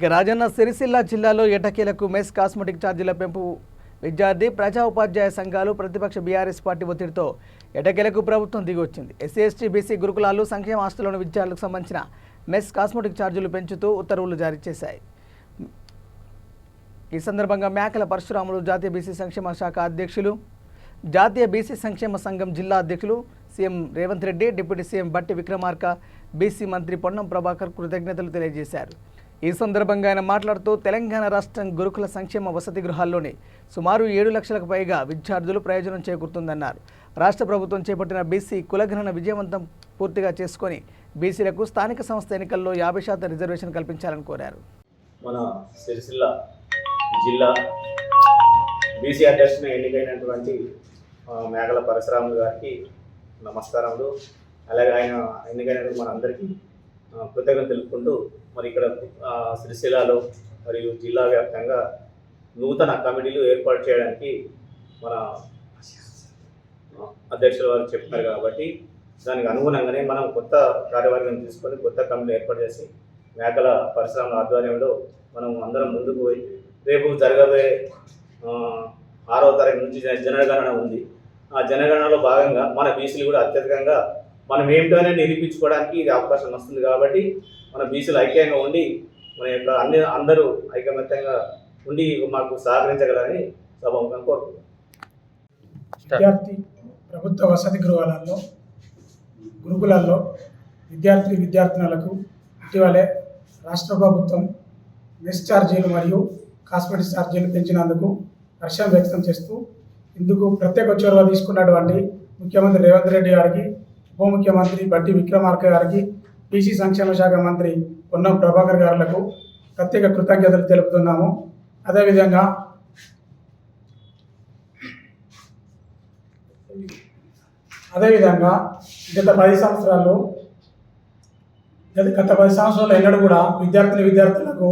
ఇక రాజన్న సిరిసిల్ల జిల్లాలో ఎటకీలకు mess cosmetic ఛార్జీల పెంపు విద్యార్థి ప్రజా ఉపాధ్యాయ సంఘాలు ప్రతిపక్ష బీఆర్ఎస్ పార్టీ ఒత్తిడితో ఎటకేలకు ప్రభుత్వం దిగొచ్చింది. ఎస్సీ ఎస్టీ బీసీ గురుకులాలు సంక్షేమ ఆస్తులను విద్యార్థులకు సంబంధించిన మెస్ కాస్మెటిక్ ఛార్జీలు పెంచుతూ ఉత్తర్వులు జారీ చేశాయి. ఈ సందర్భంగా మేకల పరశురాములు జాతీయ బీసీ సంక్షేమ శాఖ అధ్యక్షులు జాతీయ బీసీ సంక్షేమ సంఘం జిల్లా అధ్యక్షులు CM Revanth Reddy deputy CM Bhatti Vikramarka BC మంత్రి పొన్నం ప్రభాకర్ కృతజ్ఞతలు తెలియజేశారు. ఈ సందర్భంగా ఆయన మాట్లాడుతూ తెలంగాణ రాష్ట్రం గురుకుల సంక్షేమ వసతి గృహాల్లోనే సుమారు ఏడు లక్షలకు పైగా విద్యార్థులు ప్రయోజనం చేకూరుతుందన్నారు. రాష్ట్ర ప్రభుత్వం చేపట్టిన బీసీ కులగణన విజయవంతం పూర్తిగా చేసుకొని బీసీలకు స్థానిక సంస్థ ఎన్నికల్లో యాభై శాతం రిజర్వేషన్ కల్పించాలని కోరారు. మన సిరిసిల్ల జిల్లా బీసీ అధ్యక్షుని ఎన్నికైనటువంటి మేఘల పరశురాములు గారికి నమస్కారములు. అలాగే ఆయన ఎన్నికైనటువంటి మనందరికీ కృతజ్ఞత తెలుపుకుంటూ మరి ఇక్కడ ఆ, మరియు జిల్లా వ్యాప్తంగా నూతన కమిటీలు ఏర్పాటు చేయడానికి మన అధ్యక్షుల వారు చెప్పారు కాబట్టి దానికి అనుగుణంగానే మనం కొత్త కార్యవర్గం తీసుకొని కొత్త కమిటీలు ఏర్పాటు చేసి మేకల పరిశ్రమల ఆధ్వర్యంలో మనం అందరం ముందుకు పోయి రేపు జరగబోయే ఆరో తారీఖు నుంచి జనగణన ఉంది. ఆ జనగణనలో భాగంగా మన బీసీలు కూడా అత్యధికంగా మనం ఏమిటోనే నిరూపించుకోవడానికి ఇది అవకాశం వస్తుంది కాబట్టి మన బీసీలు ఐక్యంగా ఉండి మన యొక్క అన్ని అందరూ ఐకమత్యంగా ఉండి మాకు సహకరించగలని సభముఖంగా కోరుకుంటున్నాం. విద్యార్థి ప్రభుత్వ వసతి గృహాలలో గురుకులాల్లో విద్యార్థి విద్యార్థినులకు ఇటీవలే రాష్ట్ర ప్రభుత్వం మెస్ ఛార్జీలు మరియు కాస్మెటిక్స్ ఛార్జీలు పెంచినందుకు హర్షం వ్యక్తం చేస్తూ ఇందుకు ప్రత్యేక చొరవ తీసుకున్నటువంటి ముఖ్యమంత్రి రేవంత్ రెడ్డి గారికి ఉప ముఖ్యమంత్రి బట్టి విక్రమార్క గారికి బీసీ సంక్షేమ శాఖ మంత్రి పొన్నం ప్రభాకర్ గారులకు ప్రత్యేక కృతజ్ఞతలు తెలుపుతున్నాము. అదేవిధంగా అదేవిధంగా గత పది సంవత్సరాల్లో గత గత పది సంవత్సరాలు ఎన్నడూ కూడా విద్యార్థిని విద్యార్థులకు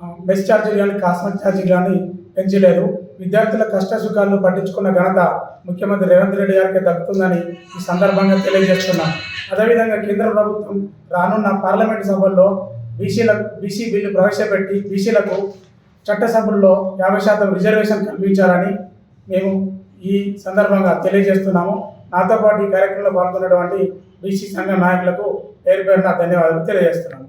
ఆ, ఛార్జీలు కానీ కాస్మెటిక్ ఛార్జీలు కానీ పెంచలేదు. విద్యార్థుల కష్ట సుఖాలను పట్టించుకున్న ఘనత ముఖ్యమంత్రి రేవంత్ రెడ్డి గారికి దక్కుతుందని ఈ సందర్భంగా తెలియజేస్తున్నాం. అదేవిధంగా కేంద్ర ప్రభుత్వం రానున్న పార్లమెంటు సభల్లో బీసీలకు బీసీ బిల్లు ప్రవేశపెట్టి బీసీలకు చట్టసభల్లో యాభై శాతం రిజర్వేషన్ కల్పించాలని మేము ఈ సందర్భంగా తెలియజేస్తున్నాము. నాతో పాటు ఈ కార్యక్రమంలో పాల్గొన్నటువంటి బీసీ సంఘ నాయకులకు పేరు పేరున ధన్యవాదాలు తెలియజేస్తున్నాను.